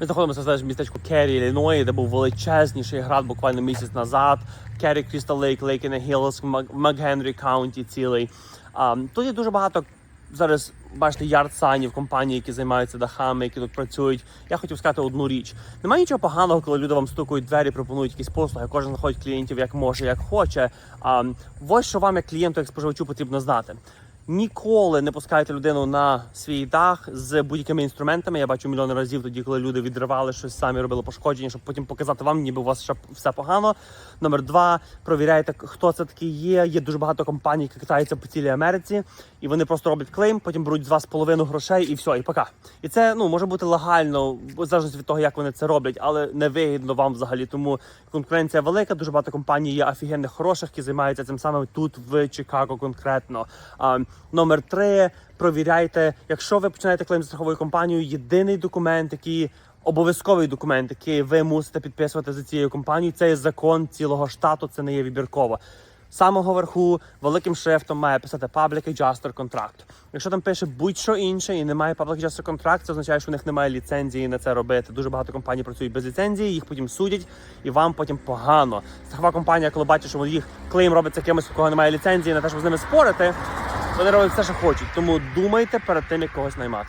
Ми знаходимося знаєш, в містечку Керрі, Ілліної, де був величезніший град буквально місяць назад. Керрі, Крістал Лейк, Лейк і Гіллс, Макгенрі Каунті цілий. А, тут є дуже багато зараз. Бачите, ярд-санів, компанії, які займаються дахами, які тут працюють. Я хотів сказати одну річ. Немає нічого поганого, коли люди вам стукають двері, пропонують якісь послуги. Кожен знаходить клієнтів як може, як хоче. А ось що вам, як клієнту, як споживачу, потрібно знати. Ніколи не пускайте людину на свій дах з будь-якими інструментами. Я бачу мільйони разів тоді, коли люди відривали щось самі робили пошкодження, щоб потім показати вам, ніби у вас ще все погано. Номер два, провіряйте, хто це такий є. Є дуже багато компаній, які катаються по цілій Америці, і вони просто роблять клейм, потім беруть з вас половину грошей і все, і пока. І це ну може бути легально, в залежності від того, як вони це роблять, але не вигідно вам взагалі. Тому конкуренція велика. Дуже багато компаній є офігенних хороших, які займаються цим самим тут в Чикаго конкретно. Номер три. Провіряйте, якщо ви починаєте клейм з страховою компанією, єдиний документ, який обов'язковий документ, який ви мусите підписувати за цією компанією, це є закон цілого штату, це не є вибірково. Самого верху великим шрифтом має писати Public Adjuster Contract. Якщо там пише будь-що інше і немає Public Adjuster Contract, це означає, що у них немає ліцензії на це робити. Дуже багато компаній працюють без ліцензії, їх потім судять, і вам потім погано. Страхова компанія, коли бачить, що їх клейм робиться кимось, у кого немає ліцензії, на те, щоб з ними спорити, вони роблять все, що хочуть. Тому думайте перед тим, як когось наймати.